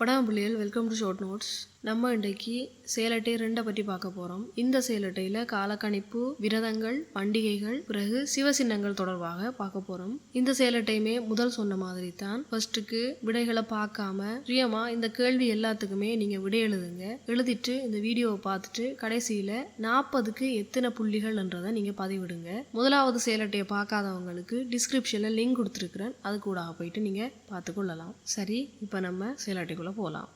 படம் பிள்ளைகள் welcome to short notes நம்ம இன்றைக்கு சேலட்டை ரெண்டை பற்றி பார்க்க போகிறோம் இந்த சேலட்டையில் காலக்கணிப்பு விரதங்கள் பண்டிகைகள் பிறகு சிவசின்னங்கள் தொடர்பாக பார்க்க போகிறோம் இந்த சேலட்டையுமே முதல் சொன்ன மாதிரி தான் ஃபர்ஸ்ட்டுக்கு விடைகளை பார்க்காம பிரியமா இந்த கேள்வி எல்லாத்துக்குமே நீங்கள் விடை எழுதுங்க. எழுதிட்டு இந்த வீடியோவை பார்த்துட்டு கடைசியில் நாற்பதுக்கு எத்தனை புள்ளிகள்ன்றதை நீங்கள் பதிவிடுங்க. முதலாவது சேலட்டையை பார்க்காதவங்களுக்கு டிஸ்கிரிப்ஷனில் லிங்க் கொடுத்துருக்குறேன். அது கூட போயிட்டு நீங்கள் பார்த்துக்கொள்ளலாம் சரி இப்போ நம்ம சேலட்டைக்குள்ளே போகலாம்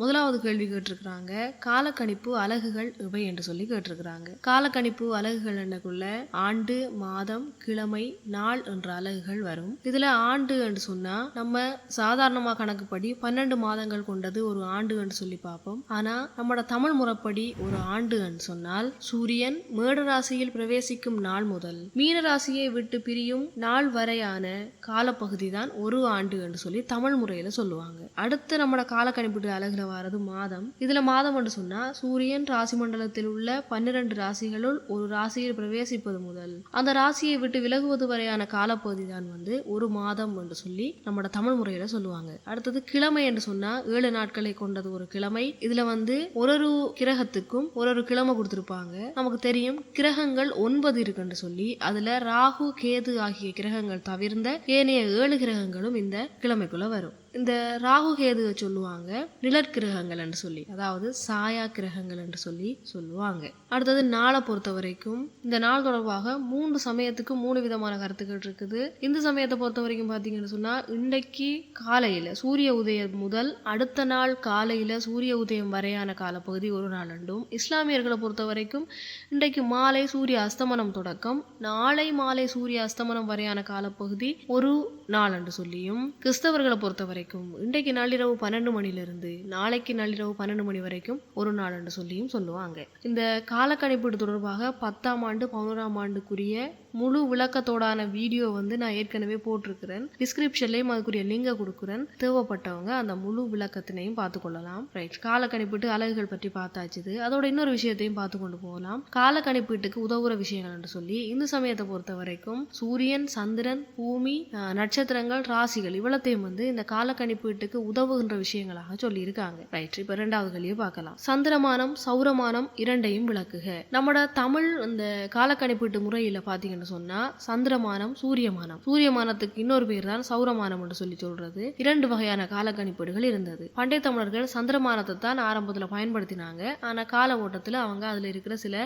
முதலாவது கேள்வி கேட்டிருக்கிறாங்க காலக்கணிப்பு அலகுகள் இவை என்று சொல்லி கேட்டிருக்கிறாங்க. காலக்கணிப்பு அலகுகள் என்னக்குள்ள? ஆண்டு மாதம் கிழமை நாள் என்ற அலகுகள் வரும். இதுல ஆண்டு என்று சொன்னா நம்ம சாதாரணமா கணக்குப்படி பன்னெண்டு மாதங்கள் கொண்டது ஒரு ஆண்டு என்று சொல்லி பார்ப்போம். ஆனா நம்மட தமிழ் முறைப்படி ஒரு ஆண்டு என்று சொன்னால் சூரியன் மேட ராசியில் பிரவேசிக்கும் நாள் முதல் மீன ராசியை விட்டு பிரியும் நாள் வரையான காலப்பகுதி தான் ஒரு ஆண்டு என்று சொல்லி தமிழ் முறையில சொல்லுவாங்க. அடுத்து நம்மட காலக்கணிப்பிட்டு அலகுல வாரது மாதம். இதுல மாதம் என்று சொன்னா சூரியன் ராசி மண்டலத்தில் உள்ள பன்னிரண்டு ராசிகளுள் ஒரு ராசியில் பிரவேசிப்பது முதல். அந்த ராசியை விட்டு விலகுவது வரையான காலப்பகுதி தான் வந்து ஒரு மாதம் என்று சொல்லி நம்ம தமிழ் முறையில சொல்லுவாங்க. அடுத்தது கிழமை என்று சொன்னா ஏழு நாட்களை கொண்டது ஒரு கிழமை. இதுல வந்து ஒரு ஒரு கிரகத்துக்கும் ஒரு ஒரு கிழமை கொடுத்திருப்பாங்க. நமக்கு தெரியும் கிரகங்கள் ஒன்பது இருக்குன்னு சொல்லி அதுல ராகு கேது ஆகிய கிரகங்கள் தவிர்ந்த ஏனைய ஏழு கிரகங்களும் இந்த கிழமைக்குள்ள வரும். இந்த ராகு கேதுவை சொல்லுவாங்க நிழற்கிரகங்கள் என்று சொல்லி அதாவது சாயா கிரகங்கள் என்று சொல்லி சொல்லுவாங்க. அடுத்தது நாளை பொறுத்த வரைக்கும் இந்த நாள் தொடர்பாக மூன்று சமயத்துக்கு மூணு விதமான கருத்துக்கள் இருக்குது. இந்த சமயத்தை பொறுத்த வரைக்கும் பார்த்தீங்கன்னு சொன்னால் இன்றைக்கு காலையில் சூரிய உதயம் முதல் அடுத்த நாள் காலையில் சூரிய உதயம் வரையான காலப்பகுதி ஒரு நாள் அண்டும் இஸ்லாமியர்களை பொறுத்த வரைக்கும் இன்றைக்கு மாலை சூரிய அஸ்தமனம் தொடக்கம் நாளை மாலை சூரிய அஸ்தமனம் வரையான காலப்பகுதி ஒரு நாள் என்று சொல்லியும் கிறிஸ்தவர்களை பொறுத்த வரைக்கும் இன்றைக்கு நள்ளிரவு பன்னெண்டு மணிலிருந்து நாளைக்கு நள்ளிரவு பன்னெண்டு மணி வரைக்கும் ஒரு நாள் என்று சொல்லியும் சொல்லுவாங்க. இந்த காலக்கணிப்பீடு தொடர்பாக பத்தாம் ஆண்டு பதினோராம் ஆண்டுக்குரிய முழு விளக்கத்தோடான வீடியோ வந்து நான் ஏற்கனவே போட்டிருக்கிறேன். டிஸ்கிரிப்ஷன்லேயும் அதுக்குரிய லிங்கை கொடுக்குறேன். தேவைப்பட்டவங்க அந்த முழு விளக்கத்தினையும் பார்த்து கொள்ளலாம். ரைட் காலக்கணிப்பீட்டு அலகுகள் பற்றி பார்த்தாச்சுது அதோட இன்னொரு விஷயத்தையும் பார்த்து கொண்டு போகலாம். காலக்கணிப்பீட்டுக்கு உதவுற விஷயங்கள் என்று சொல்லி இந்து சமயத்தை பொறுத்த வரைக்கும் சூரியன் சந்திரன் பூமி நட்சத்திரம் நட்சத்திரங்கள் ராசிகள் இவ்வளத்தையும் வந்து இந்த காலக்கணிப்பீட்டுக்கு உதவுகின்ற விஷயங்களாக சொல்லியிருக்காங்க. ரைட் இப்போ ரெண்டாவது கழியை பார்க்கலாம். சந்திரமானம் சௌரமானம் இரண்டையும் விளக்குக. நம்மட தமிழ் இந்த காலக்கணிப்பீட்டு முறையில பாத்தீங்கன்னு சொன்னா சந்திரமானம் சூரியமானம். சூரியமானத்துக்கு இன்னொரு பேர் தான் சௌரமானம் என்று சொல்லி சொல்றது. இரண்டு வகையான காலக்கணிப்பீடுகள் இருந்தது. பண்டைய தமிழர்கள் சந்திரமானத்தை தான் ஆரம்பத்துல பயன்படுத்தினாங்க. ஆனா கால ஓட்டத்துல அவங்க அதுல இருக்கிற சில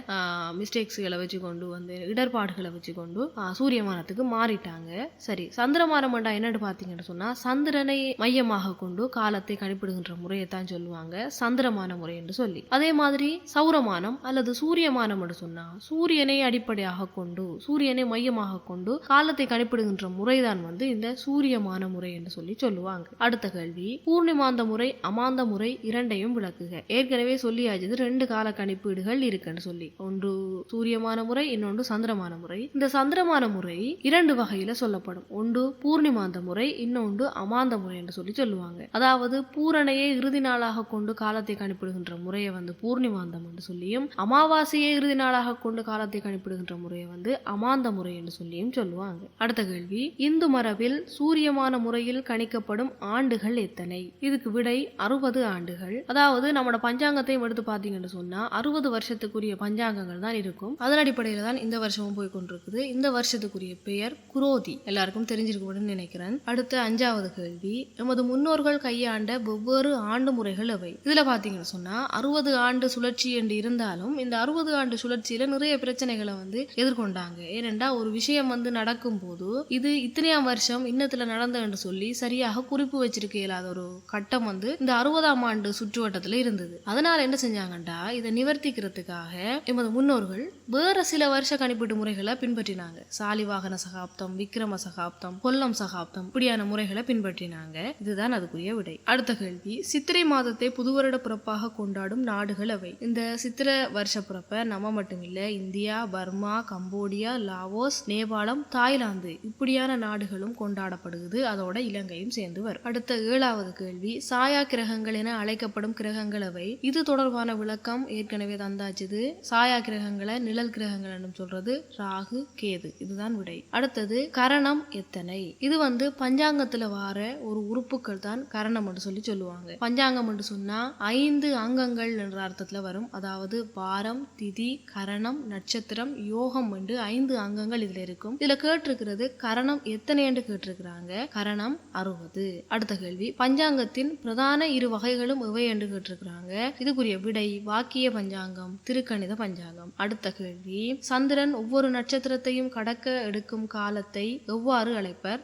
மிஸ்டேக்ஸ்களை வச்சு கொண்டு வந்து இடர்பாடுகளை வச்சு கொண்டு சூரியமானத்துக்கு மாறிட்டாங்க. சரி சந்திரமான என்றா என்னன்னு பார்த்தீங்கன்னு சொன்னால் சந்திரனை மையமாக கொண்டு காலத்தை கணிப்பிடுகின்ற முறையை தான் சொல்லுவாங்க. சந்திரமான முறை என்று சொல்லி. அதே மாதிரி சௌரமானம் அல்லது சூரியமானம் என்று சொன்னால் சூரியனை அடிப்படையாக கொண்டு சூரியனை மையமாக கொண்டு காலத்தை கணிப்பிடுகின்ற முறைதான் வந்து இந்த சூரியமான முறை என்று சொல்லி சொல்லுவாங்க. அடுத்த கேள்வி பூர்ணிமாந்த முறை அமாந்த முறை இரண்டையும் விளக்குக. ஏற்கனவே சொல்லியாச்சது ரெண்டு கால கணிப்பீடுகள் இருக்குன்னு சொல்லி. ஒன்று சூரியமான முறை இன்னொன்று சந்திரமான முறை. இந்த சந்திரமான முறை இரண்டு வகையில சொல்லப்படும். ஒன்று பூர்ணிமாந்த முறை இன்னொன்று அமாந்த முறை என்று சொல்லி சொல்லுவாங்க. அதாவது பூரணையை இறுதி நாளாக கொண்டு காலத்தை கணிப்பிடுகின்ற முறையை வந்து பூர்ணிமாந்தம் என்று சொல்லியும் அமாவாசையை இறுதி நாளாக கொண்டு காலத்தை கணிப்பிடுகின்ற முறையை வந்து அமாந்த முறை என்று சொல்லியும் சொல்லுவாங்க. அடுத்த கேள்வி இந்து மரபில் சூரியமான முறையில் கணிக்கப்படும் ஆண்டுகள் எத்தனை? இதுக்கு விடை அறுபது ஆண்டுகள். அதாவது நம்மளோட பஞ்சாங்கத்தையும் எடுத்து பார்த்தீங்கன்னு சொன்னா அறுபது வருஷத்துக்குரிய பஞ்சாங்கங்கள் தான் இருக்கும். அதன் அடிப்படையில் தான் இந்த வருஷமும் போய் கொண்டிருக்குது. இந்த வருஷத்துக்குரிய பெயர் குரோதி. எல்லாருக்கும் அப்படின்னு நினைக்கிறேன். அடுத்த அஞ்சாவது கேள்வி. எமது முன்னோர்கள் கையாண்ட வெவ்வேறு ஆண்டு முறைகள் அவை இதுல பாத்தீங்கன்னு சொன்னா அறுபது ஆண்டு சுழற்சி என்று இருந்தாலும் இந்த அறுபது ஆண்டு சுழற்சியில நிறைய பிரச்சனைகளை வந்து எதிர்கொண்டாங்க. ஏனென்றா ஒரு விஷயம் வந்து நடக்கும் போது இது இத்தனையாம் வருஷம் இன்னத்துல நடந்த என்று சொல்லி சரியாக குறிப்பு வச்சிருக்க இயலாத ஒரு கட்டம் வந்து இந்த அறுபதாம் ஆண்டு சுற்றுவட்டத்துல இருந்தது. அதனால என்ன செஞ்சாங்கண்டா இதை நிவர்த்திக்கிறதுக்காக எமது முன்னோர்கள் வேற சில வருஷ கணிப்பீட்டு முறைகளை பின்பற்றினாங்க. சாலிவாகன சகாப்தம் விக்ரம சகாப்தம் கொல்ல முதலாம் சகாப்தம் இப்படியான முறைகளை பின்பற்றினாங்க. இதுதான் அதுக்குரிய விடை. அடுத்த கேள்வி சித்திரை மாதத்தை புதுவருட பிறப்பாக கொண்டாடும் நாடுகள் அவை. இந்த சித்திர வருஷ பிறப்ப நம்ம மட்டுமில்ல இந்தியா பர்மா கம்போடியா லாவோஸ் நேபாளம் தாய்லாந்து இப்படியான நாடுகளும் கொண்டாடப்படுகிறது. அதோட இலங்கையும் சேர்ந்து வரும் அடுத்த ஏழாவது கேள்வி சாயா கிரகங்கள் என அழைக்கப்படும் கிரகங்கள் அவை. இது தொடர்பான விளக்கம் ஏற்கனவே தந்தாச்சுது. சாயா கிரகங்களை நிழல் கிரகங்கள் என்றும் சொல்றது. ராகு கேது இதுதான் விடை. அடுத்தது கரணம் எத்தனை? இது வந்து பஞ்சாங்கத்துல வார ஒரு உறுப்புகள் தான் கரணம் என்று சொல்லி சொல்லுவாங்க. பஞ்சாங்கம் என்று சொன்னா ஐந்து அங்கங்கள் என்ற அர்த்தத்துல வரும். அதாவது வாரம் திதி கரணம் நட்சத்திரம் யோகம் என்று ஐந்து அங்கங்கள் இதுல இருக்கும். இதுல கேட்டிருக்கிறது கரணம் எத்தனை என்று கேட்டிருக்கிறாங்க? கரணம் அறுபது. அடுத்த கேள்வி. பஞ்சாங்கத்தின் பிரதான இரு வகைகளும் எவை என்று கேட்டிருக்கிறாங்க? இதுக்குரிய விடை வாக்கிய பஞ்சாங்கம் திருக்கணித பஞ்சாங்கம். அடுத்த கேள்வி. சந்திரன் ஒவ்வொரு நட்சத்திரத்தையும் கடக்க எடுக்கும் காலத்தை எவ்வாறு அழைப்பர்?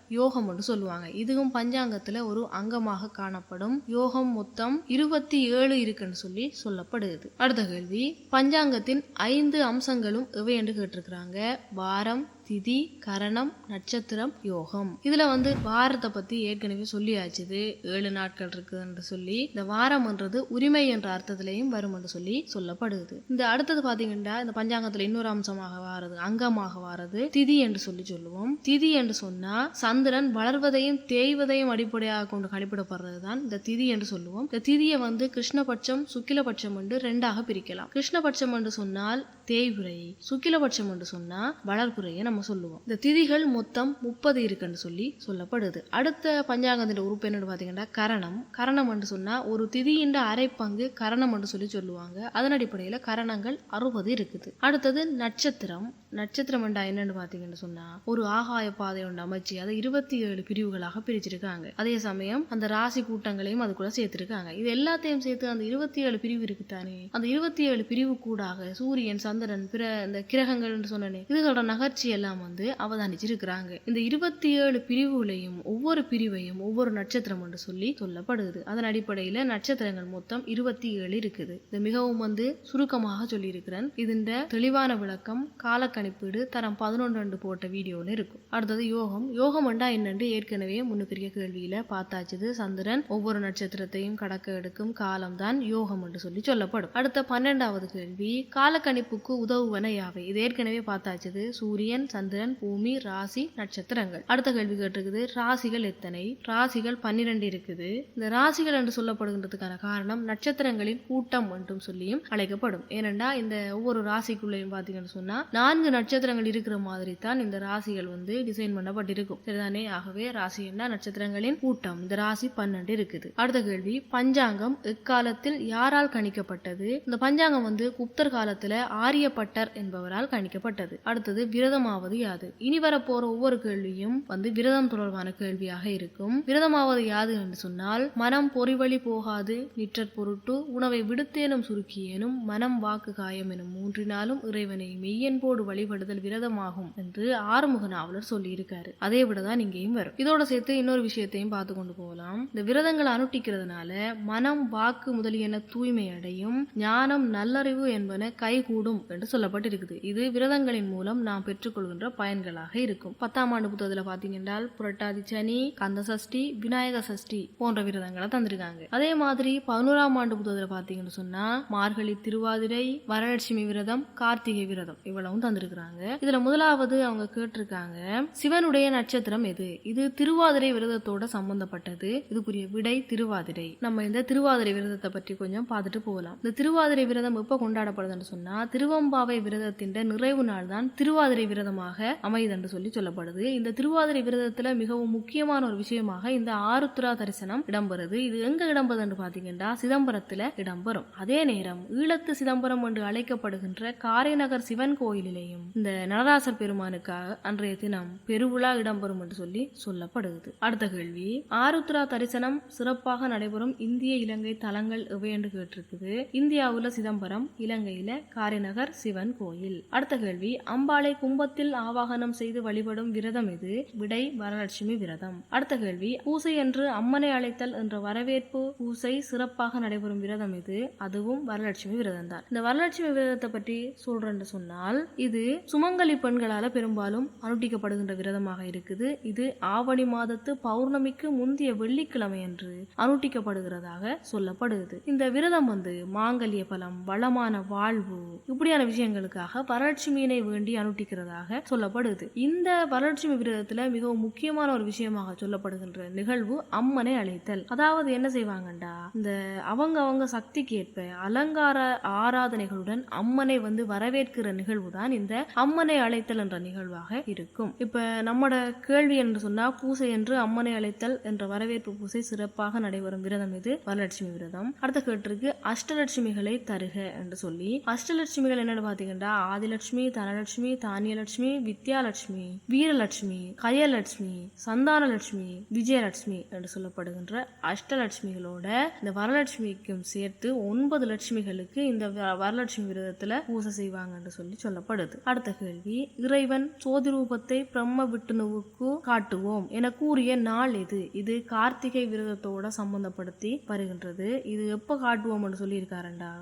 யோகம் என்று சொல்லுவாங்க. இதுவும் பஞ்சாங்கத்துல ஒரு அங்கமாக காணப்படும். யோகம் மொத்தம் இருபத்தி ஏழு இருக்குன்னு சொல்லி சொல்லப்படுது அடுத்த கேள்வி. பஞ்சாங்கத்தின் ஐந்து அம்சங்களும் எவை என்று கேட்டிருக்கிறாங்க. வாரம் திதி கரணம் நட்சத்திரம் யோகம். இதுல வந்து வாரத்தை பத்தி ஏற்கனவே சொல்லியாச்சுது ஏழு நாட்கள் இருக்குன்னு சொல்லி. இந்த வாரம்ன்றது உரிமை என்ற அர்த்தத்திலையும் வரும் என்று சொல்லி சொல்லப்படுது இந்த அடுத்தது பாத்தீங்கன்னா இந்த பஞ்சாங்கத்துல இன்னொரு அம்சமாக வாரது அங்கமாக வாரது திதி என்று சொல்லி சொல்லுவோம். திதி என்று சொன்னா சந்திரன் வளர்வதையும் தேய்வதையும் அடிப்படையாக கொண்டு கணிப்பிடப்படுறது தான் இந்த திதி என்று சொல்லுவோம். இந்த திதியை வந்து கிருஷ்ணபட்சம் சுக்கிலபட்சம் என்று ரெண்டாக பிரிக்கலாம். கிருஷ்ணபட்சம் என்று சொன்னால் தேய்வுரை சுக்கிலபட்சம் என்று சொன்னா வளர்புரையை நம்ம சொல்லுவோம். இந்த திதிகள் மொத்தம் முப்பது இருக்குன்னு சொல்லி சொல்லப்படுது. அடுத்த பஞ்சாங்கத்தின் உறுப்பு என்னன்னு பாத்தீங்கன்னா கரணம். கரணம் என்று சொன்னா ஒரு திதியின் அரை பங்கு கரணம் என்று சொல்லி சொல்லுவாங்க. அதன் அடிப்படையில கரணங்கள் அறுபது இருக்குது. அடுத்தது நட்சத்திரம். நட்சத்திரம் என்றா என்னன்னு பாத்தீங்கன்னு சொன்னா ஒரு ஆகாய பாதை ஒன்று அமைச்சு. அதை இருபத்தி ஏழு பிரிவுகளாக பிரிச்சிருக்காங்க அதே சமயம் அந்த ராசி கூட்டங்களையும் அதுக்குள்ள சேர்த்திருக்காங்க. இது எல்லாத்தையும் சேர்த்து அந்த இருபத்தி ஏழு பிரிவு இருக்குதானே அந்த இருபத்தி ஏழு பிரிவு கூடாக சூரியன் சந்திரன் பிற இந்த கிரகங்கள் சொன்னே இதுகளோட நகர்ச்சி எல்லாம் வந்து அவதானிச்சிருக்கிறாங்க. இந்த இருபத்தி ஏழு பிரிவுகளையும் ஒவ்வொரு பிரிவையும் ஒவ்வொரு நட்சத்திரம் என்று சொல்லி சொல்லப்படுது. அதன் அடிப்படையில நட்சத்திரங்கள் மொத்தம் இருபத்தி ஏழு இருக்குது. இது மிகவும் வந்து சுருக்கமாக சொல்லியிருக்கிறேன். இதன் தெளிவான விளக்கம் காலக்கணிப்பீடு தரம் பதினொன்று போட்ட வீடியோன்னு இருக்கும். அடுத்தது யோகம். யோகம் என்றா என்னென்று ஏற்கனவே முன்னுக்குரிய கேள்வியில பார்த்தாச்சுது. சந்திரன் ஒவ்வொரு நட்சத்திரத்தையும் கடக்க எடுக்கும் காலம்தான் யோகம் என்று சொல்லி சொல்லப்படும். அடுத்த பன்னெண்டாவது கேள்வி காலக்கணிப்புக்கு உதவுவன யாவை? இது ஏற்கனவே பார்த்தாச்சுது. சூரியன் சந்திரன் பூமி ராசி நட்சத்திரங்கள். அடுத்த கேள்வி கேட்டிருக்குது ராசிகள் எத்தனை? ராசிகள் பன்னிரண்டு இருக்குது. இந்த ராசிகள் என்று சொல்லப்படுகின்றதுக்கான காரணம் நட்சத்திரங்களின் கூட்டம் என்றும் சொல்லியும் அழைக்கப்படும். ஏனென்றா இந்த ஒவ்வொரு ராசிக்குள்ளேயும் பார்த்தீங்கன்னு சொன்னா நான்கு நட்சத்திரங்கள் இருக்கிற மாதிரி தான் இந்த ராசிகள் வந்து டிசைன் பண்ணப்பட்டிருக்கும். தானே ஆகவே ராசி என்ன? நட்சத்திரங்களின் கூட்டம். இந்த ராசி பன்னெண்டு இருக்குது. அடுத்த கேள்வி. பஞ்சாங்கம் எக்காலத்தில் யாரால் கணிக்கப்பட்டது? இந்த பஞ்சாங்கம் வந்து குப்தர் காலத்துல ஆரியப்பட்டர் என்பவரால் கணிக்கப்பட்டது. அடுத்தது விரதமாவது யாது? இனி வரப்போற ஒவ்வொரு கேள்வியும் வந்து விரதம் தொடர்பான கேள்வியாக இருக்கும். விரதமாவது யாது என்று சொன்னால் மனம் பொறிவழி போகாது நிற்றற் பொருட்டு உணவை விடுத்தேனும் சுருக்கியேனும் மனம் வாக்கு காயம் எனும் மூன்றினாலும் இறைவனை மெய்யன்போடு வழிபடுதல் விரதமாகும் என்று ஆறுமுக நாவலர் சொல்லியிருக்காரு. அதே விடதான் இங்கேயும் வரும். இதோட சேர்த்து இன்னொரு விஷயத்தையும் பார்த்து கொண்டு போகலாம். இந்த விரதங்களை அனுட்டிக்கிறதுனால மனம் வாக்கு முதலியன தூய்மை அடையும். ஞானம் நல்லறிவு என்பன கைகூடும் என்று சொல்லப்பட்டிருக்குது. இது விரதங்களின் மூலம் நாம் பெற்றுக்கொள்கின்ற பயன்களாக இருக்கும். பத்தாம் ஆண்டு புத்தகத்தில் பார்த்தீங்கன்றால் புரட்டாதி சனி கந்த சஷ்டி விநாயக சஷ்டி போன்ற விரதங்களை தந்திருக்காங்க. அதே மாதிரி பதினோராம் ஆண்டு புத்தகத்தில் பார்த்தீங்கன்னு சொன்னா மார்கழி திருவாதிரை வரலட்சுமி விரதம் கார்த்திகை விரதம் இவ்வளவும் தந்திருக்கிறாங்க. இதுல முதலாவது அவங்க கேட்டிருக்காங்க சிவனுடைய நட்சத்திரம் எது? இது திருவாதிரை விரதத்தோட சம்பந்தப்பட்டது. இதுக்குரிய விடை திருவாதிரை. நம்ம இந்த திருவாதிரை விரதத்தை பற்றி கொஞ்சம் பார்த்துட்டு போகலாம். இந்த திருவாதிரை விரதம் எப்ப கொண்டாடப்படுதுன்னு சொன்னா திருவம்பாவை விரதத்தின் நிறைவு நாள் தான் திருவாதிரை விரதமாக அமையுதுன்னு சொல்லி சொல்லப்படுது. இந்த திருவாதிரை விரதத்துல மிகவும் முக்கியமான ஒரு விஷயமாக இந்த ஆருத்ரா தரிசனம் இடம்பெறுது. இது எங்க இடம்பெறுதுன்னு பாத்தீங்கன்னா சிதம்பரத்துல இடம்பெறும். அதே நேரம் ஈழத்து சிதம்பரம் என்று அழைக்கப்படுகின்ற காரைநகர் சிவன் கோயிலிலேயும் இந்த நடராசர் பெருமானுக்காக அன்றைய தினம் பெருவிழா இடம்பெறும் என்று சொல்லி சொல்லப்படுகிறது. அடுத்த கேள்வி. ஆருத்ரா தரிசனம் சிறப்பாக நடைபெறும் இந்திய இலங்கை தலங்கள் எவை என்று கேட்டிருக்குது. இந்தியாவுல சிதம்பரம் இலங்கையில காரிநகர் சிவன் கோயில். அடுத்த கேள்வி. அம்பாளை கும்பத்தில் ஆவாகனம் செய்து வழிபடும் விரதம் இது விடை வரலட்சுமி விரதம். அடுத்த கேள்வி. பூசை என்று அம்மனை அழைத்தல் என்ற வரவேற்பு பூசை சிறப்பாக நடைபெறும் விரதம் இது அதுவும் வரலட்சுமி விரதம் தான் இந்த வரலட்சுமி விரதத்தை பற்றி சொல்றேன்னு சொன்னால் இது இது சுமங்கலி பெண்களால பெரும்பாலும் அனுட்டிக்கப்படுகின்ற விரதமாக இருக்குது. இது ஆவணி மாதத்து பௌர்ணமிக்கு முந்தைய வெள்ளிக்கிழமை அன்று அனுட்டிக்கப்படுகிறதாக சொல்லப்படுது இந்த விரதம் வந்து மாங்கல்ய பலம் வளமான வாழ்வு இப்படியான விஷயங்களுக்காக வரலட்சுமியினை வேண்டி அனுட்டிக்கிறதாக சொல்லப்படுது. இந்த வரலட்சுமி விரதத்துல மிகவும் முக்கியமான ஒரு விஷயமாக சொல்லப்படுகின்ற நிகழ்வு அம்மனை அழைத்தல். அதாவது என்ன செய்வாங்கண்டா இந்த அவங்க அவங்க சக்திக்கு ஏற்ப அலங்கார ஆராதனைகளுடன் அம்மனை வந்து வரவேற்கிற நிகழ்வு தான் இந்த அம்மனை அழைத்தல் என்ற நிகழ்வாக இருக்கும். இப்ப நம்மட கேள்வி என்று சொன்னா பூசை என்று அம்மனை அழைத்தல் என்ற வரவேற்பு பூசை சிறப்பாக நடைபெறும் விரதம் இது வரலட்சுமி விரதம். அடுத்த கேட்டிருக்கு அஷ்டலட்சுமிகளை தருக என்று சொல்லி அஷ்டலட்சுமிகள் என்னன்னு பாத்தீங்கன்னா ஆதிலட்சுமி தனலட்சுமி தானியலட்சுமி வித்யாலட்சுமி வீரலட்சுமி கயலட்சுமி சந்தானலட்சுமி விஜயலட்சுமி என்று சொல்லப்படுகின்ற அஷ்டலட்சுமிகளோட இந்த வரலட்சுமிக்கும் சேர்த்து ஒன்பது லட்சுமிகளுக்கு இந்த வ- வரலட்சுமி விரதத்துல பூஜை செய்வாங்க என்று சொல்லி சொல்லப்படுது. அடுத்த கேள்வி இறைவன் சோதி ரூபத்தை பிரம்ம விட்டுணுவுக்கு காட்டுவோம் என கூறிய நாள் இது இது கார்த்திகை விரதத்தோட சம்பந்தப்படுத்தி வருகின்றது. இது எப்ப காட்டுவோம் என்று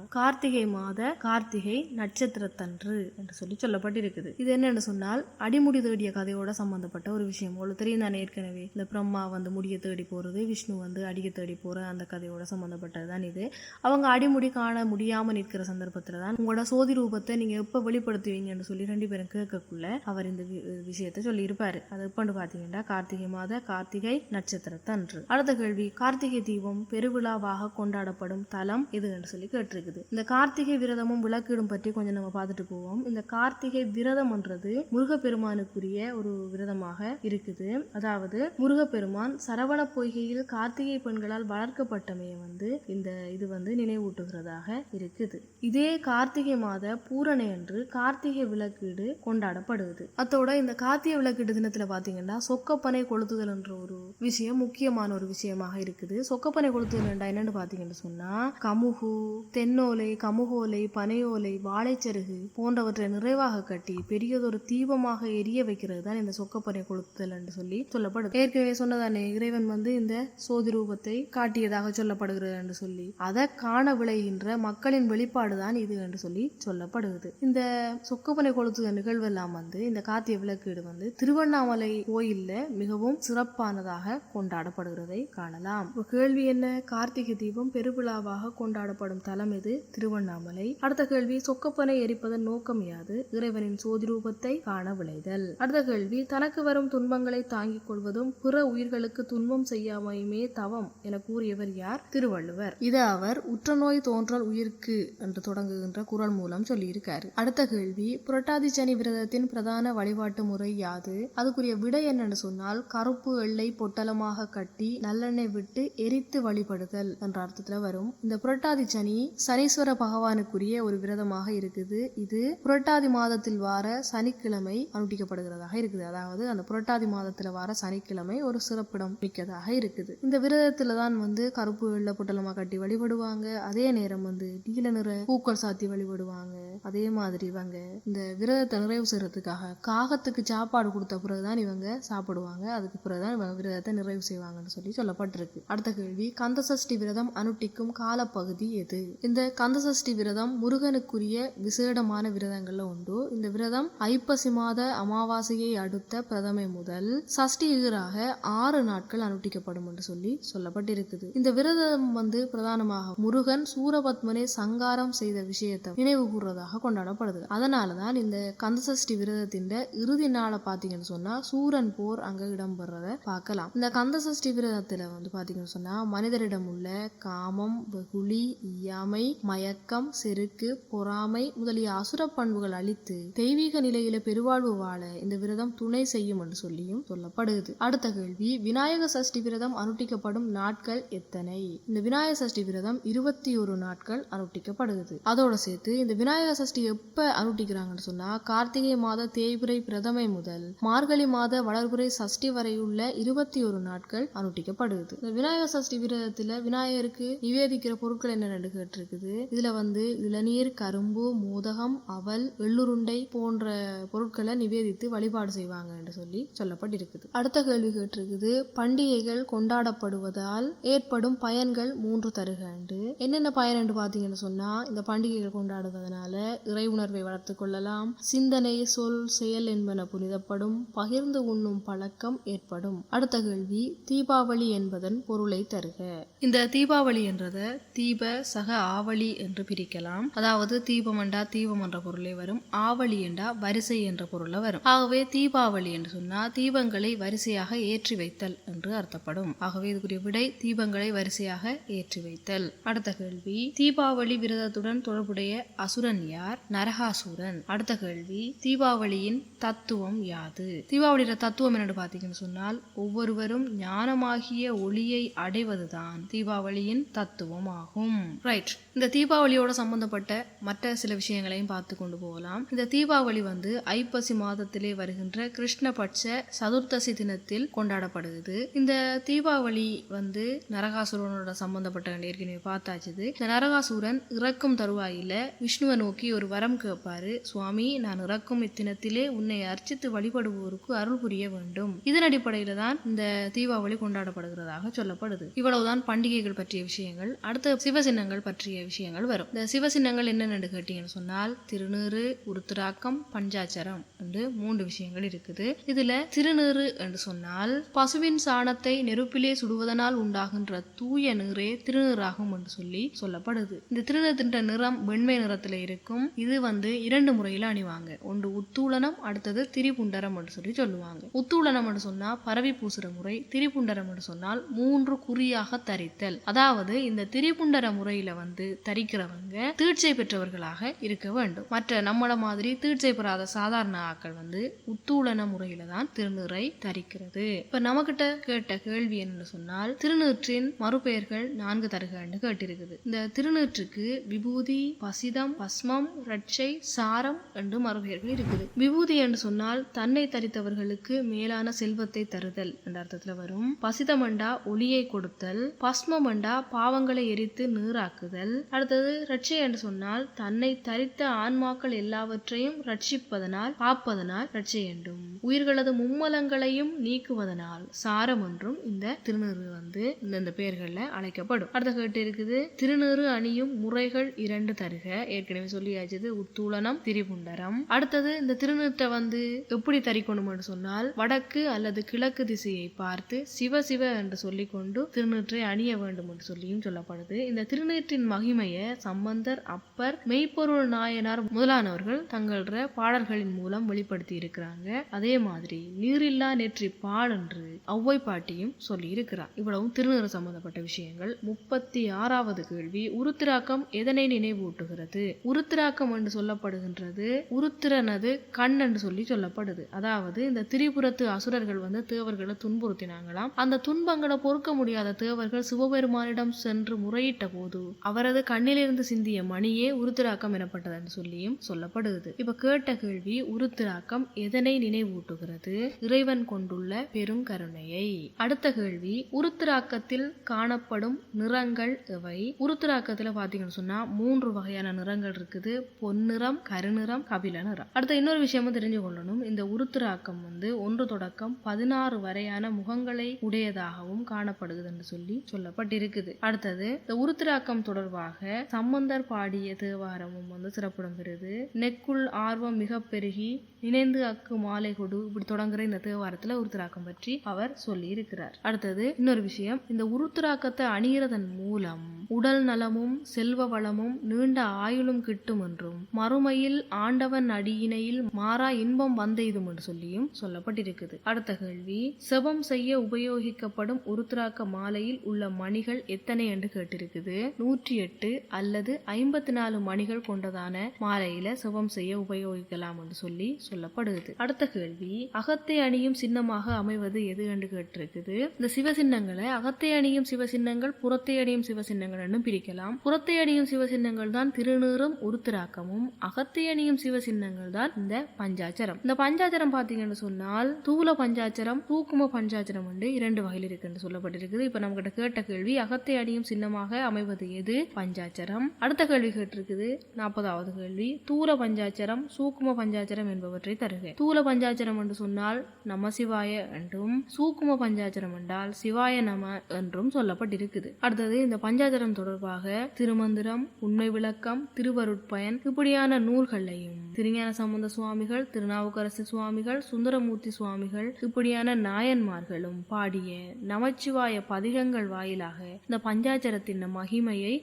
கார்த்திகை மாத கார்த்திகை நட்சத்திரத்தன்று என்று சொல்லி சொல்லப்பட்டிருக்குது. இது என்னன்னு சொன்னால் அடிமுடி தேடிய கதையோட சம்பந்தப்பட்ட ஒரு விஷயம் உங்களுக்கு தெரியும் தானே ஏற்கனவே. இந்த பிரம்மா வந்து முடிய தேடி போறது விஷ்ணு வந்து அடிய தேடி போற அந்த கதையோட சம்பந்தப்பட்டது தான் இது. அவங்க அடிமுடி காண முடியாம நிற்கிற சந்தர்ப்பத்துல தான் உங்களோட சோதி ரூபத்தை நீங்க எப்ப வெளிப்படுத்துவீங்கன்னு சொல்லி ரெண்டு பேரும் கேட்கக்குள்ள அவர் இந்த வி- விஷயத்தை சொல்லியிருப்பார். அதை அது எப்பன்னு பார்த்தீங்கன்னா கார்த்திகை மாத கார்த்திகை நட்சத்திரத்தன்று அடுத்த கேள்வி கார்த்திகை தீபம் பெருவிழாவாக கொண்டாடப்படும் தலம் எது என்று சொல்லி கேட்டிருக்குது. இந்த கார்த்திகை விரதமும் விளக்கீடும் பற்றி கொஞ்சம் நம்ம பார்த்துட்டு போவோம். இந்த கார்த்திகை விரதம்ன்றது முருகப்பெருமானுக்குரிய ஒரு விரதமாக இருக்குது. அதாவது முருகப்பெருமான் சரவண பொய்கையில் கார்த்திகை பெண்களால் வளர்க்கப்பட்டமையை வந்து இந்த இது வந்து நினைவூட்டுகிறதாக இருக்குது. இதே கார்த்திகை மாத பூரணை அன்று கார்த்திகை விளக்கீடு கொண்டாடப்படுவது. அத்தோட இந்த கார்த்திகை விளக்கீடு தினத்துல பாத்தீங்கன்னா சொக்கப்பனை கொளுத்துதல் என்ற ஒரு விஷயம் முக்கியமான ஒரு விஷயமாக இருக்குது. சொக்கப்பனை கொளுத்துதல் என்றா என்னன்னு பார்த்தீங்கன்னு சொன்னால் கமுகு தென்னோலை கமுகோலை பனையோலை வாழைச்சருகு போன்றவற்றை நிறைவாக கட்டி பெரியதொரு தீபமாக எரிய வைக்கிறது தான் இந்த சொக்கப்பனை கொளுத்துதல் என்று சொல்லி சொல்லப்படுது. ஏற்கனவே சொன்னதானே இறைவன் வந்து இந்த சோதி ரூபத்தை காட்டியதாக சொல்லப்படுகிறது என்று சொல்லி அதை காண விளைகின்ற மக்களின் வெளிப்பாடு தான் இது என்று சொல்லி சொல்லப்படுகிறது. இந்த சொக்கப்பனை கொளுத்துதல் நிகழ்வெல்லாம் வந்து இந்த காத்திய விளக்கீடு வந்து திருவண்ணாமலை கோயிலில் மிகவும் சிறப்பானதாக கொண்டாடப்படுகிறதை காணலாம். கேள்வி என்ன? கார்த்திகை தீபம் பெருவிழாவாக கொண்டாடப்படும் தலம் இது திருவண்ணாமலை. அடுத்த கேள்வி சொக்கப்பனை எரிப்பதன் நோக்கம் யாது? இறைவனின் சோதி ரூபத்தை காண விளைதல் அடுத்த கேள்வி தனக்கு வரும் துன்பங்களை தாங்கிக் கொள்வதும் பிற உயிர்களுக்கு துன்பம் செய்யாமையுமே தவம் என கூறியவர் யார்? திருவள்ளுவர். இது அவர் உற்றநோய் தோன்றல் உயிர்க்கு என்று தொடங்குகின்ற குரல் மூலம் சொல்லியிருக்காரு. அடுத்த கேள்வி புரட்டாதி சனி விரதத்தின் பிரதான வழிபாட்டு முறை யாது? அதுக்குரிய விடை என்னன்னு சொன்னால் கருப்பு எள்ளை பொட்டலமாக கட்டி நல்லெண்ணெய் விட்டு எரித்து வழிபடுதல் என்ற அர்த்தத்துல வரும். இந்த புரட்டாதி சனி சனீஸ்வர பகவானுக்குரிய ஒரு விரதமாக இருக்குது. இது புரட்டாதி மாதத்தில் வார சனிக்கிழமை அனுட்டிக்கப்படுகிறதாக இருக்குது. அதாவது அந்த புரட்டாதி மாதத்துல வார சனிக்கிழமை ஒரு சிறப்பிடம் மிக்கதாக இருக்குது. இந்த விரதத்துல தான் வந்து கருப்பு வெள்ளை பொட்டலமா கட்டி வழிபடுவாங்க. அதே நேரம் வந்து நீல நிற பூக்கள் சாத்தி வழிபடுவாங்க. அதே மாதிரி இவங்க இந்த விரதத்தை நிறைவு செய்யறதுக்காக காகத்துக்கு சாப்பாடு கொடுத்த பிறகுதான் இவங்க சாப்பிடுவாங்க. அதுக்கு பிறகுதான் விரதத்தை நிறைவு செய்வாங்கன்னு சொல்லி சொல்லப்பட்டிருக்கு. அடுத்த கேள்வி கந்தசஷ்டி விரதம் அனுட்டிக்கும் காலப்பகுதி எது? இந்த கந்தசஷ்டி விரதம் முருகனுக்குரிய விசேடமான விரதங்கள்ல உண்டு. இந்த விரதம் ஐப்பசி மாத அமாவாசையை அடுத்த பிரதமை முதல் சஷ்டி எதிராக ஆறு நாட்கள் அனுட்டிக்கப்படும் என்று சொல்லி சொல்லப்பட்டிருக்குது. இந்த விரதம் வந்து பிரதானமாக முருகன் சூரபத்மனை சங்காரம் செய்த விஷயத்தை நினைவு கூறுறதாக கொண்டாடப்படுது. அதனாலதான் இந்த கந்தசஷ்டி விரதத்தின் இறுதி நாளை பாத்தீங்கன்னு சொன்னா சூரன் போர் அங்க இடம்பெறத பார்க்கலாம் இந்த கந்தசஷ்டி விரதத்துல வந்து பாத்தீங்கன்னு சொன்னா மனிதரிடம் உள்ள காமம் வெகுளி இயாமை மயக்கம் செருக்கு பொறாமை முதலிய அசுர பண்புகள் அழித்து தெய்வீக நிலையில பெருவாழ்வு வாழ இந்த விரதம் துணை செய்யும் என்று சொல்லியும் சொல்லப்படுது. அடுத்த கேள்வி விநாயக சஷ்டி விரதம் அனுட்டிக்கப்படும் நாட்கள் எத்தனை? இந்த விநாயக சஷ்டி விரதம் இருபத்தி ஒரு நாட்கள் அனுட்டிக்கப்படுகிறது அதோட சேர்த்து இந்த விநாயக சஷ்டி எப்ப அனுட்டிக்கிறாங்கன்னு சொன்னா கார்த்திகை மாத தேய்பிரை பிரதமை முதல் மார்கழி மாத வள வளர்புறை சஷ்டி வரையுள்ள இருபத்தி ஒரு நாட்கள் அனுட்டிக்கப்படுது. இந்த விநாயகர் சஷ்டி விரதத்துல விநாயகருக்கு நிவேதிக்கிற பொருட்கள் என்னென்னு கேட்டிருக்குது இதுல வந்து இளநீர் கரும்பு மோதகம் அவல் வெள்ளுருண்டை போன்ற பொருட்களை நிவேதித்து வழிபாடு செய்வாங்க என்று சொல்லி சொல்லப்பட்டிருக்குது. அடுத்த கேள்வி கேட்டிருக்குது பண்டிகைகள் கொண்டாடப்படுவதால் ஏற்படும் பயன்கள் மூன்று தருகண்டு என்னென்ன பயன் என்று பாத்தீங்கன்னு சொன்னா இந்த பண்டிகைகள் கொண்டாடுவதனால இறை உணர்வை வளர்த்து கொள்ளலாம். சிந்தனை சொல் செயல் என்பன புனிதப்படும். பகிர்ந்து உண்ணும் பழக்கம் ஏற்படும். அடுத்த கேள்வி தீபாவளி என்பதன் பொருளை தருக. இந்த தீபாவளி என்றத தீப சக ஆவளி என்று பிரிக்கலாம். அதாவது தீபம் தீபம் என்ற பொருளை வரும். ஆவளி என்றா வரிசை என்ற பொருளை வரும். ஆகவே தீபாவளி என்று சொன்னா தீபங்களை வரிசையாக ஏற்றி வைத்தல் என்று அர்த்தப்படும். ஆகவே இதுக்குரிய விடை தீபங்களை வரிசையாக ஏற்றி வைத்தல். அடுத்த கேள்வி தீபாவளி விரதத்துடன் தொடர்புடைய அசுரன் யார்? நரகாசுரன். அடுத்த கேள்வி தீபாவளியின் தத்துவம் யாது? தீபாவளியோட தத்துவம் என்னன்னு பார்த்தீங்கன்னு சொன்னால் ஒவ்வொருவரும் ஞானமாகிய ஒளியை அடைவதுதான் தீபாவளியின் தத்துவம் ஆகும் ரைட் இந்த தீபாவளியோட சம்பந்தப்பட்ட மற்ற சில விஷயங்களையும் பார்த்து கொண்டு போகலாம். இந்த தீபாவளி வந்து ஐப்பசி மாதத்திலே வருகின்ற கிருஷ்ணபட்ச சதுர்த்தசி தினத்தில் கொண்டாடப்படுகிறது. இந்த தீபாவளி வந்து நரகாசுரனோட சம்பந்தப்பட்ட ஏற்கனவே பார்த்தாச்சுது இந்த நரகாசுரன் இறக்கும் தருவாயில விஷ்ணுவை நோக்கி ஒரு வரம் கேட்பாரு. சுவாமி நான் இறக்கும் இத்தினத்திலே உன்னை அர்ச்சித்து வழிபடுவோருக்கு அருள் புரிய வேண்டும். இதன் அடிப்படையில் தான் இந்த தீபாவளி கொண்டாடப்படுகிறதாக சொல்லப்படுது. இவ்வளவுதான் பண்டிகைகள் பற்றிய விஷயங்கள். அடுத்த சிவசின்னங்கள் பற்றிய விஷயங்கள் வரும். இந்த சிவசின்னங்கள் என்னென்னு கேட்டீங்கன்னு சொன்னால் திருநீறு உருத்திராக்கம் பஞ்சாச்சரம் என்று மூன்று விஷயங்கள் இருக்குது. இதுல திருநீறு என்று சொன்னால் பசுவின் சாணத்தை நெருப்பிலே சுடுவதனால் உண்டாகின்ற தூய நீரே திருநீறாகும் என்று சொல்லி சொல்லப்படுது. இந்த திருநீரத்தின் நிறம் வெண்மை நிறத்தில் இருக்கும். இது வந்து இரண்டு முறையில் அணிவாங்க. ஒன்று உத்தூளனம் அடுத்தது திரிபுண்டரம் என்று சொல்லி சொல்லுவாங்க. உத்துளனம் என்று சொன்னால் பரவி பூசுற முறை திரிபுண்டரம் என்று சொன்னால் மூன்று குறியாக தரித்தல். அதாவது இந்த திரிபுண்டர முறையில வந்து தரிக்கிறவங்க தீட்சை பெற்றவர்களாக இருக்க வேண்டும். மற்ற நம்மள மாதிரி தீட்சை பெறாத சாதாரண ஆக்கள் வந்து உத்தூளன முறையில தான் திருநீரை தரிக்கிறது. இப்ப நமக்கிட்ட கேட்ட கேள்வி என்னன்னு சொன்னால் திருநீற்றின் மறுபெயர்கள் நான்கு தருகன்னு கேட்டிருக்குது. இந்த திருநீற்றுக்கு விபூதி பசிதம் பஸ்மம் ரட்சை சாரம் என்று மறுபெயர்கள் இருக்குது. விபூதி என்று சொன்னால் தன்னை தரித்தவர்களுக்கு மேலான செல்வத்தை தருதல் என்ற அர்த்தத்துல வரும். பசிதமண்டா ஒளியை கொடுத்தல் பஸ்மமண்டா பாவங்களை எரித்து நீராக்குதல். அடுத்தது ரட்சை என்று சொன்னால் தன்னை தரித்த ஆன்மாக்கள் எல்லாவற்றையும் ரட்சிப்பதனால் காப்பதனால் ரட்சை என்றும் உயிர்களது மும்மலங்களையும் நீக்குவதனால் சாரம் என்றும் இந்த திருநீறு வந்து இந்த பெயர்கள்ல அழைக்கப்படும். அடுத்த கேட்டு இருக்குது திருநீறு அணியும் முறைகள் இரண்டு தருக. ஏற்கனவே சொல்லியாச்சது உத்தூளனம் திரிபுண்டரம். அடுத்தது இந்த திருநீற்றை வந்து எப்படி தரிக்கணும்னு சொன்னால் வடக்கு அல்லது கிழக்கு திசையை பார்த்து சிவ சிவ என்று சொல்லிக்கொண்டு திருநீற்றை அணிய வேண்டும் என்று சொல்லியும் சொல்லப்படுது. இந்த திருநீற்றின் மகிமையை சம்பந்தர் அப்பர் மெய்ப்பொருள் நாயனார் முதலானவர்கள் தங்கள பாடல்களின் மூலம் வெளிப்படுத்தி இருக்கிறாங்க. அதே மாதிரி நீரில்லா நெற்றி பால் என்று பாட்டியும் சொல்லி இருக்கிறார் இவ்வளவும் திருநீறு சம்பந்தப்பட்ட விஷயங்கள். முப்பத்தி ஆறாவது கேள்வி உருத்திராக்கம் எதனை நினைவூட்டுகிறது? உருத்திராக்கம் என்று சொல்லப்படுகின்றது உருத்திரனது கண் என்று சொல்லி சொல்லப்படுது. அதாவது இந்த வெளிப்புறத்து அசுரர்கள் வந்து தேவர்களை துன்புறுத்தினாங்களாம். அந்த துன்பங்களை பொறுக்க முடியாத தேவர்கள் சிவபெருமானிடம் சென்று முறையிட்ட போது அவரது கண்ணிலிருந்து சிந்திய மணியே உருத்திராக்கம் எனப்பட்டது என்று சொல்லியும் சொல்லப்படுகிறது. இப்ப கேட்ட கேள்வி உருத்திராக்கம் எதனை நினைவூட்டுகிறது? இறைவன் கொண்டுள்ள பெரும் கருணையை. அடுத்த கேள்வி உருத்திராக்கத்தில் காணப்படும் நிறங்கள் எவை? உருத்திராக்கத்துல பாத்தீங்கன்னு சொன்னா மூன்று வகையான நிறங்கள் இருக்குது. பொன்னிறம் கருநிறம் கபில நிறம் அடுத்த இன்னொரு விஷயமும் தெரிஞ்சு கொள்ளணும் இந்த உருத்திராக்கம் வந்து ஒன்று தொடக்கம் பதினாறு வரையான முகங்களை உடையதாகவும் காணப்படுகிறது என்று சொல்லி சொல்லப்பட்டிருக்குது. அடுத்தது இந்த உருத்திராக்கம் தொடர்பாக சம்பந்தர் பாடிய தேவாரமும் வந்து சிறப்பிடம் பெறுது. நெக்குள் ஆர்வம் மிக பெருகி நினைந்து அக்கு மாலை கொடு இப்படி தொடங்குற இந்த தேவாரத்துல உருத்திராக்கம் பற்றி அவர் சொல்லி இருக்கிறார் அடுத்தது இன்னொரு விஷயம் இந்த உருத்திராக்கத்தை அணிகிறதன் மூலம் உடல் நலமும் செல்வ வளமும் நீண்ட ஆயுளும் கிட்டும் என்றும் மறுமையில் ஆண்டவன் அடியினையில் மாறா இன்பம் வந்தெய்தும் என்று சொல்லியும் சொல்லப்பட்டு கொண்டிருக்குது அடுத்த கேள்வி செபம் செய்ய உபயோகிக்கப்படும் உருத்ராக்க மாலையில் உள்ள மணிகள் எத்தனை என்று கேட்டிருக்குது. நூற்றி எட்டு அல்லது ஐம்பத்தி நாலு மணிகள் கொண்டதான மாலையில செபம் செய்ய உபயோகிக்கலாம் என்று சொல்லி சொல்லப்படுகிறது. அடுத்த கேள்வி அகத்தை அணியும் சின்னமாக அமைவது எது என்று கேட்டிருக்குது. இந்த சிவசின்னங்களை அகத்தை அணியும் சிவசின்னங்கள் புறத்தை அணியும் சிவசின்னங்கள் என்று பிரிக்கலாம். புறத்தை அணியும் சிவசின்னங்கள் தான் திருநீறும் உருத்திராக்கமும் அகத்தை அணியும் சிவசின்னங்கள் தான் இந்த பஞ்சாச்சரம் இந்த பஞ்சாச்சரம் பாத்தீங்கன்னு சொன்னால் தூல பஞ்சாச்சரம் தூக்கும பஞ்சாச்சரம் வந்து இரண்டு வகையில் இருக்கு என்று சொல்லப்பட்டிருக்குது. இப்ப நம்ம கிட்ட கேட்ட கேள்வி அகத்தை அடியும் சின்னமாக அமைவது எது? பஞ்சாச்சரம் அடுத்த கேள்வி கேட்டிருக்குது நாற்பதாவது கேள்வி. தூல பஞ்சாச்சரம் சூக்கும பஞ்சாச்சரம் என்பவற்றை தருக. தூல பஞ்சாச்சரம் என்று சொன்னால் நம சிவாய என்றும் சூக்கும பஞ்சாச்சரம் என்றால் சிவாய நம என்றும் சொல்லப்பட்டிருக்குது. அடுத்தது இந்த பஞ்சாச்சரம் தொடர்பாக திருமந்திரம் உண்மை விளக்கம் திருவருட்பயன் இப்படியான நூல்களையும் திருஞான சம்பந்த சுவாமிகள் திருநாவுக்கரசு சுவாமிகள் சுந்தரமூர்த்தி சுவாமிகள் இப்படியான நாயன்மார்களும் பாடிய நமச்சிவாய பதிகங்கள் வாயிலாக இந்த பஞ்சாச்சரத்தின் மகிமையை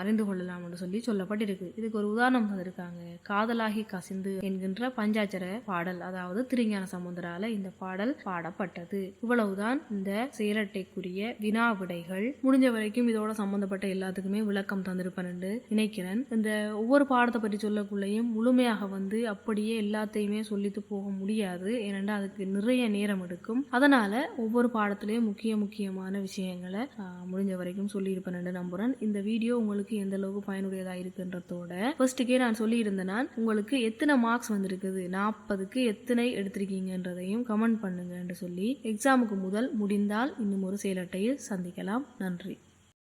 அறிந்து கொள்ளலாம் என்று சொல்லி சொல்லப்பட்டிருக்கு. இதுக்கு ஒரு உதாரணம் தந்திருக்காங்க. காதலாகி கசிந்து என்கின்ற பஞ்சாச்சர பாடல் அதாவது திருஞான சமுந்தரால இந்த பாடல் பாடப்பட்டது. இவ்வளவுதான் இந்த செயலட்டைக்குரிய வினா விடைகள். முடிஞ்ச வரைக்கும் இதோட சம்பந்தப்பட்ட எல்லாத்துக்குமே விளக்கம் தந்திருப்பேன் என்று நினைக்கிறேன். இந்த ஒவ்வொரு பாடத்தை பற்றி சொல்லக்குள்ளேயும் முழுமையாக வந்து அப்படியே எல்லாத்தையுமே சொல்லிட்டு போக முடியாது. ஏனென்றால் அதுக்கு நிறைய நேரம் எடுக்கும். அதனால ஒவ்வொரு பாடத்திலையும் முக்கிய முக்கியமான விஷயங்களை முடிஞ்ச வரைக்கும் சொல்லியிருப்பேன் என்று நம்புறேன். இந்த வீடியோ உங்களுக்கு எந்த அளவுக்கு பயனுடையதா இருக்குன்றதோட ஃபர்ஸ்ட்டுக்கே நான் சொல்லியிருந்தேன் நான் உங்களுக்கு எத்தனை மார்க்ஸ் வந்திருக்குது நாற்பதுக்கு எத்தனை எடுத்திருக்கீங்கன்றதையும் கமெண்ட் பண்ணுங்க என்று சொல்லி எக்ஸாமுக்கு முதல் முடிந்தால் இன்னும் ஒரு செயலட்டையில் சந்திக்கலாம். நன்றி.